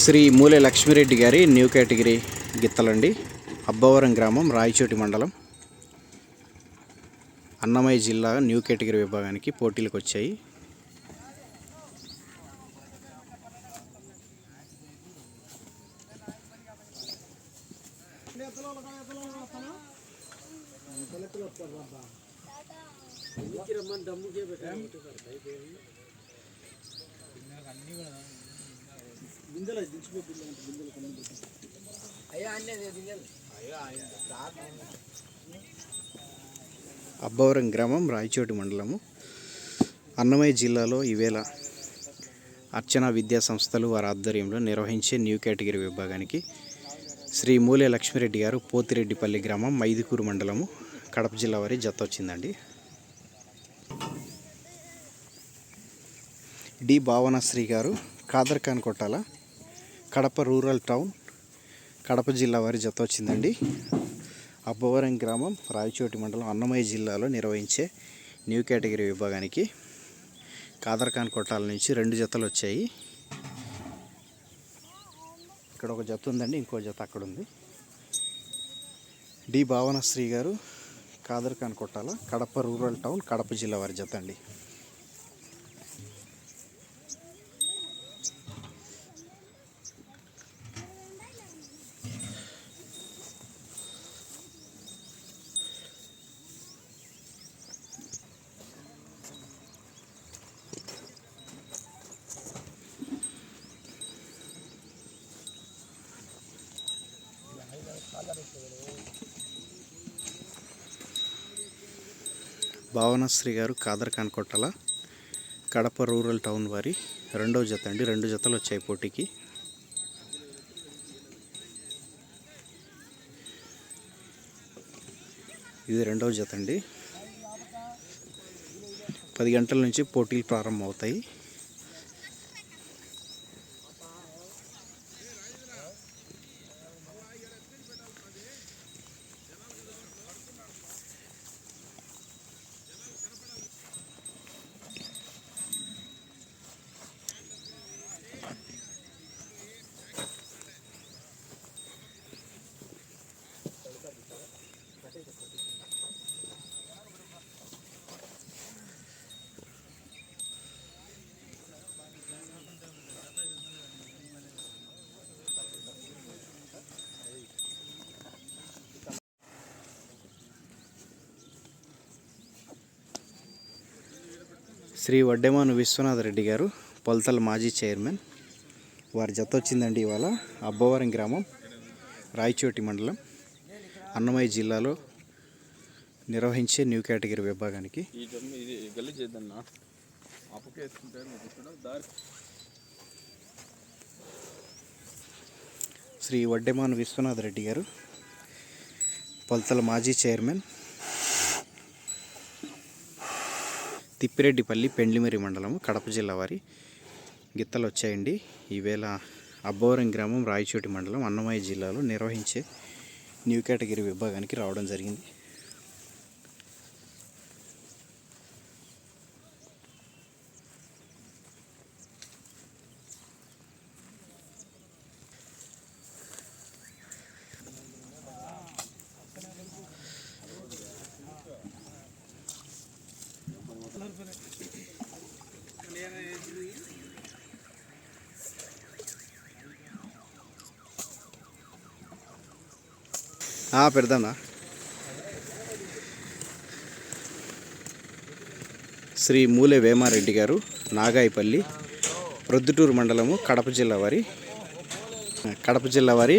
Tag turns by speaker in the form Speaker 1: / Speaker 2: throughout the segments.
Speaker 1: శ్రీ మూలె లక్ష్మీరెడ్డి గారి new category గిత్తలండి. Abbavaram గ్రామం రాయచోటి మండలం. అన్నమయ్య జిల్లా న్యూ కేటగిరీ విభాగానికి పోటీలకు వచ్చాయి. అబ్బవరం గ్రామం రాయచోటి మండలము. అన్నమయ్య జిల్లాలో ఈవేళ అర్చన విద్యా సంస్థలు వారి ఆధ్వర్యంలో నిర్వహించే న్యూ కేటగిరీ విభాగానికి శ్రీ మూలే లక్ష్మిరెడ్డి గారు పోతిరెడ్డిపల్లి గ్రామం మైదుకూరు మండలము కడప జిల్లా వారి జత వచ్చిందండి. డి. భావనశ్రీ గారు ఖాదర్ ఖాన్ కొట్టాల కడప రూరల్ టౌన్ కడప జిల్లా వారి జత వచ్చిందండి. అబ్బవరం గ్రామం రాయచోటి మండలం అన్నమయ్య జిల్లాలో నిర్వహించే న్యూ కేటగిరీ విభాగానికి కాదర్ఖాన్ కొట్టాల నుంచి రెండు జతలు వచ్చాయి. ఇక్కడ ఒక జత ఉందండి ఇంకో జత అక్కడ ఉంది. డి. భావనశ్రీ గారు కాదర్ఖాన్ కొట్టాల కడప రూరల్ టౌన్ కడప జిల్లా వారి జత అండి. భావనశ్రీ గారు కాదర్ ఖాన్ కడప రూరల్ టౌన్ వారి రెండవ జత అండి. రెండు జతలు వచ్చాయి పోటీకి. ఇది రెండవ జత అండి. పది గంటల నుంచి పోటీలు ప్రారంభం శ్రీ వడ్డెమాను విశ్వనాథ రెడ్డి గారు పొలతల మాజీ చైర్మన్. వారి జత వచ్చిందండి ఇవాళ అబ్బవరం గ్రామం రాయచోటి మండలం అన్నమయ్య జిల్లాలో నిర్వహించే న్యూ కేటగిరీ విభాగానికి. శ్రీ వడ్డెమాను విశ్వనాథ రెడ్డి గారు పొలతల మాజీ చైర్మన్. తిప్పిరెడ్డిపల్లి పెండ్లిమిరి మండలం కడప జిల్లా వారి గిత్తలు వచ్చాయండి ఈవేళ అబ్బోరం గ్రామం రాయచోటి మండలం అన్నమయ్య జిల్లాలో నిర్వహించే న్యూ కేటగిరీ విభాగానికి రావడం జరిగింది. పెడదానా శ్రీ మూలె వేమారెడ్డి గారు నాగాయపల్లి ప్రొద్దుటూరు మండలము కడప జిల్లా వారి. కడప జిల్లా వారి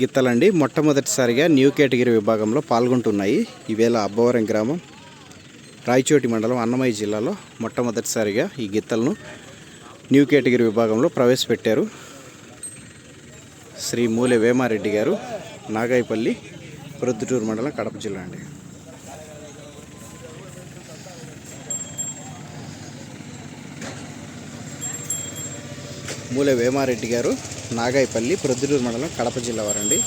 Speaker 1: గిత్తలండి. మొట్టమొదటిసారిగా న్యూ కేటగిరీ విభాగంలో పాల్గొంటున్నాయి ఈవేళ అబ్బవరం గ్రామం రాయచోటి మండలం అన్నమయ్య జిల్లాలో మొట్టమొదటిసారిగా ఈ గిత్తలను న్యూ కేటగిరీ విభాగంలో ప్రవేశపెట్టారు. శ్రీ మూలె వేమారెడ్డి గారు నాగాయపల్లి ప్రొద్దుటూరు మండలం కడప జిల్లా అండి. మూలె వేమారెడ్డి గారు నాగాయపల్లి ప్రొద్దుటూరు మండలం కడప జిల్లా వారండి.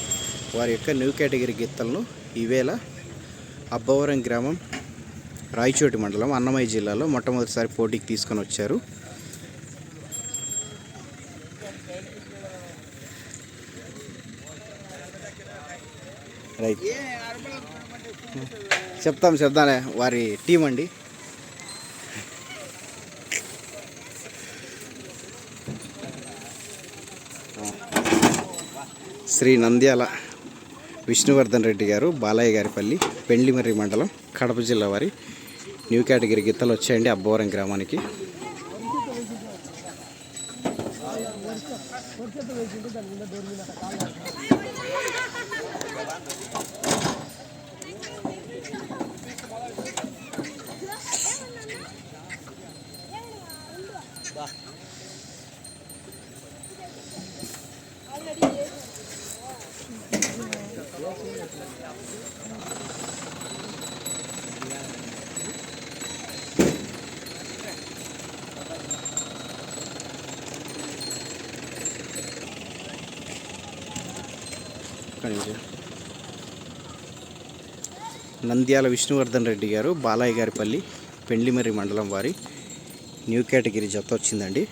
Speaker 1: వారి యొక్క న్యూ కేటగిరీ గీతలను ఈవేళ అబ్బవరం గ్రామం రాయచోటి మండలం అన్నమయ్య జిల్లాలో మొట్టమొదటిసారి పోటీకి తీసుకొని వచ్చారు. రైట్ చెప్తాం చెప్తానే. వారి టీం అండి. శ్రీ నంద్యాల విష్ణువర్ధన్ రెడ్డి గారు బాలయ్య గారిపల్లి పెండ్లిమర్రి మండలం కడప జిల్లా వారి. న్యూ కేటగిరీ గిత్తలు వచ్చాయండి అబ్బోరం గ్రామానికి. నంద్యాల విష్ణువర్ధన్ రెడ్డి గారు బాలయ్య గారిపల్లి పెండ్లిమర్రి మండలం వారి న్యూ కేటగిరీ జత వచ్చిందండి.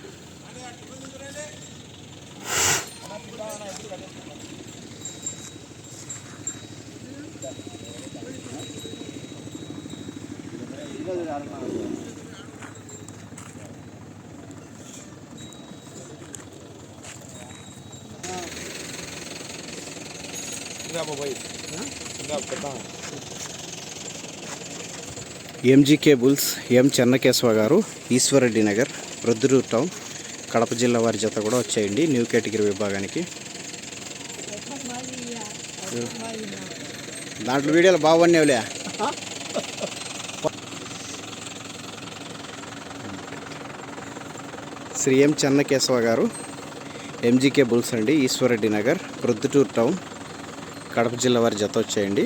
Speaker 1: ఎంజీకే బుల్స్ ఎం చెన్నకేశవ గారు ఈశ్వరరెడ్డి నగర్ ప్రొద్దుటూరు టౌన్ కడప జిల్లా వారి జత కూడా వచ్చాయండి న్యూ కేటగిరీ విభాగానికి. దాంట్లో వీడియోలు బాగున్నావులే శ్రీ ఎం చెన్నకేశవ గారు ఎంజీకే బుల్స్ అండి ఈశ్వరెడ్డి నగర్ ప్రొద్దుటూరు టౌన్ కడప జిల్లా వారి జత వచ్చేయండి